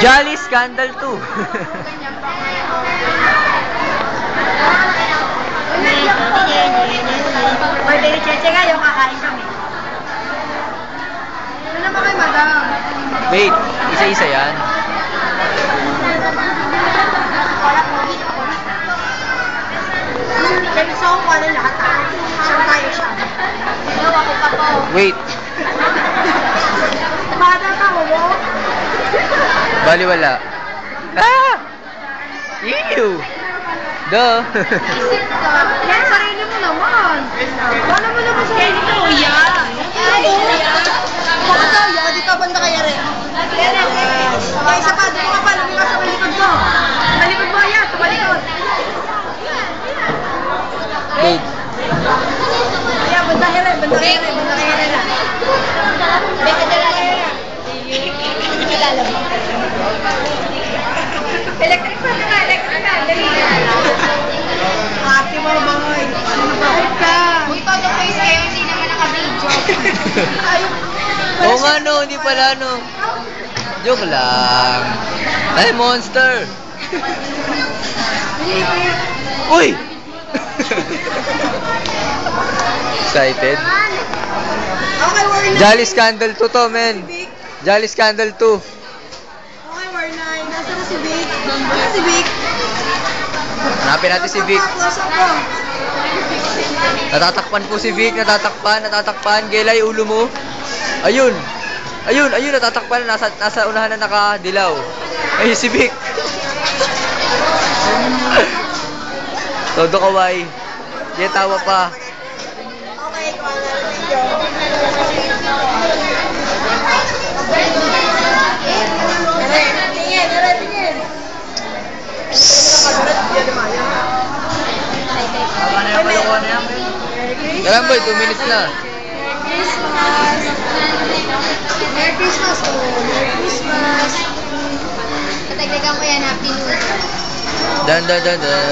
Jolly Scandal 2. Birthday ni Cheche ngayon, kakain kami. Ano naman kay madam? Wait, isa-isa yan. Kaya gusto ko kung ano lahat ah. Siya tayo siya. Gawa ko pa to. Wait, Bata ka mo? Bali wala. Ah! Ew! Duh! Yan, sarili mo naman. Wala mo naman sarili mo. Iya. Ay, Bakit daw, ya? Di ka banda kaya rin. Okay, isa pa. Dito ka pa. Lumi ka sa malikod mo. Malikod mo, ya. Sa malikod. Wait. Kaya, banda kaya. Banda kaya rin. Banda kaya rin. Beka dala kaya Kilala mo. Electric fan ka, electric fan. Dali. Ate mo, boy. Ano na ba? ka. Uy, todo face kayo, hindi naman naka-video. Ayaw. Oo nga no, hindi pala no. Joke lang. Ay, monster! Uy! Excited? Okay, we're nine. Jolly Scandal 2 to, men. Jolly Scandal 2. Okay, we're nine. Nasaan na si Vic? Nasaan si Vic? Hanapin natin si Vic. Close up po. Natatakpan po si Vic, natatakpan, natatakpan. Gelay ulo mo. Ayun. Ayun, ayun, natatakpan. Nasa, nasa unahan na nakadilaw. Ayun si Vic. Todo kaway. Di tawa pa. Okay, kung ano na. Kailan boy, 2 minutes na. Merry Christmas! Oh, Merry Christmas! Katagdagan ko yan, Happy New Year. Dan dan dan dan.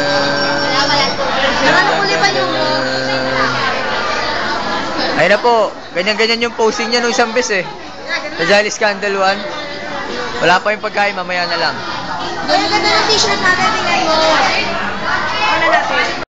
Wala, wala. Yung. Ayun na po. Ganyan-ganyan yung posing niya nung isang beses eh. Sa Jolly Scandal 1. Wala pa yung pagkain, mamaya na lang. Ang ganda ng t-shirt natin, tingnan mo. Ano natin?